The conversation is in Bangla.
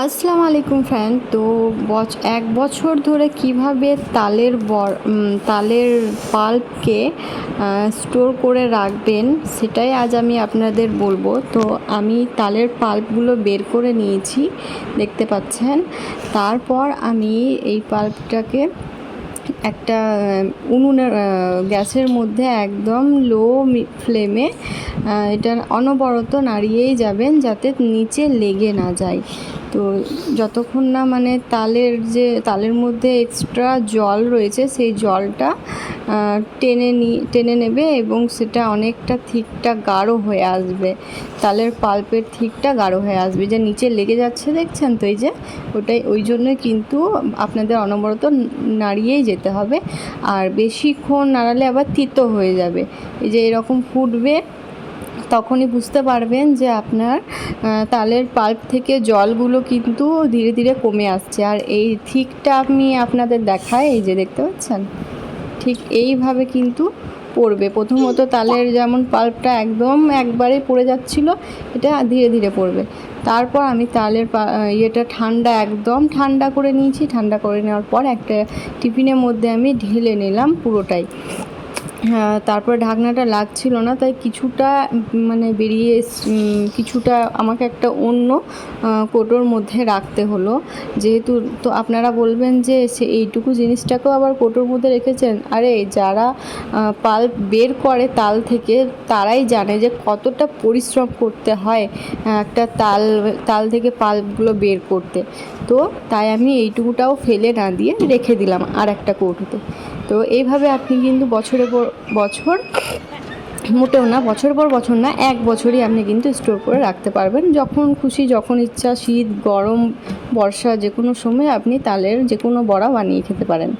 আসসালামু আলাইকুম ফ্রেন্ড। তো বছ এক বছর ধরে কীভাবে তালের তালের পাল্পকে স্টোর করে রাখবেন, সেটাই আজ আমি আপনাদের বলব। তো আমি তালের পাল্পগুলো বের করে নিয়েছি, দেখতে পাচ্ছেন। তারপর আমি এই পাল্পটাকে একটা উনুনের গ্যাসের মধ্যে একদম লো ফ্লেমে এটা অনবরত নাড়িয়েই যাবেন যাতে নিচে লেগে না যায়। তো যতক্ষণ না মানে তালের যে, তালের মধ্যে এক্সট্রা জল রয়েছে, সেই জলটা টেনে নি, টেনে নেবে এবং সেটা অনেকটা থিকটা গাঢ় হয়ে আসবে। তালের পাল্পের থিকটা গাঢ় হয়ে আসবে। যে নিচে লেগে যাচ্ছে দেখছেন তো এই যে? ওটাই, ওই জন্যই কিন্তু আপনাদের অনবরত নাড়িয়েই যেতে হবে। আর বেশিক্ষণ নাড়ালে আবার তিতো হয়ে যাবে। এই যে এরকম ফুটবে তখনই বুঝতে পারবেন যে আপনার তালের পাল্প থেকে জলগুলো কিন্তু ধীরে ধীরে কমে আসছে। আর এই থিকটা আমি আপনাদের দেখাই, এই যে দেখতে পাচ্ছেন? ঠিক এইভাবে কিন্তু পড়বে। প্রথমত তালের যেমন পাল্পটা একদম একবারে পড়ে যাচ্ছিল, এটা ধীরে ধীরে পড়বে। তারপর আমি তালের ইয়েটা ঠান্ডা, একদম ঠান্ডা করে নিয়েছি। ঠান্ডা করে নেওয়ার পর একটা টিফিনের মধ্যে আমি ঢেলে নিলাম পুরোটাই। তারপরে ঢাকনাটা লাগছিল না, তাই কিছুটা মানে বেরিয়ে কিছুটা আমাকে একটা অন্য কোটোর মধ্যে রাখতে হলো। যেহেতু, তো আপনারা বলবেন যে সে এইটুকু জিনিসটাকেও আবার কোটোর মধ্যে রেখেছেন? আরে, যারা পাল্প বের করে তাল থেকে, তারাই জানে যে কতটা পরিশ্রম করতে হয় একটা তাল তাল থেকে পাল্পগুলো বের করতে। তো তাই আমি এইটুকুটাও ফেলে না দিয়ে রেখে দিলাম আর একটা কৌটোতে। তো এইভাবে আপনি কিন্তু বছরের পর বছর? মোটেও না, বছর পর বছর না, এক বছরই আপনি কিন্তু স্টোর করে রাখতে পারবেন। যখন খুশি, যখন ইচ্ছা, শীত, গরম, বর্ষা যে কোনো সময় আপনি তালের যে কোনো বড়া বানিয়ে খেতে পারেন।